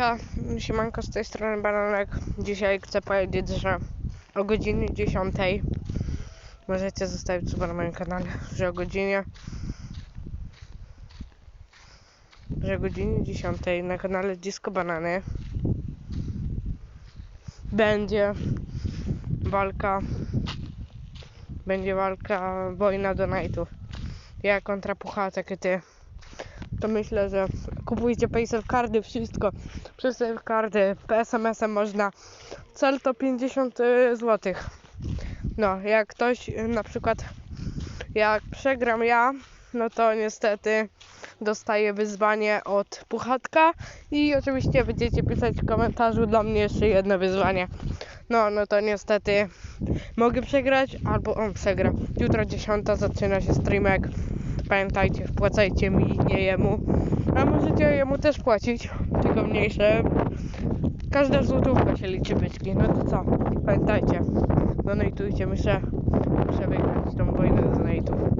Ja, siemanko, z tej strony Bananek. Dzisiaj chcę powiedzieć, że o godzinie 10 możecie zostawić suba na moim kanale, że o godzinie że o godzinie 10 na kanale Disco Banany będzie walka będzie walka wojna donatów. Ja kontra Puchatek i ty. To myślę, że kupujcie Paysafe kardy, wszystko. Przez Safe kardy, PSMS-em można. Cel to 50 zł. No, jak ktoś y, na przykład, jak przegram ja, no to niestety dostaję wyzwanie od Puchatka i oczywiście będziecie pisać w komentarzu dla mnie jeszcze jedno wyzwanie. No, no to niestety mogę przegrać albo on przegra. Jutro 10 zaczyna się streamek. Pamiętajcie, wpłacajcie mi, nie jemu. A możecie jemu też płacić, tylko mniejsze. Każda złotówka się liczy byczki. No to co? Pamiętajcie, donatujcie, muszę, muszę wygrać.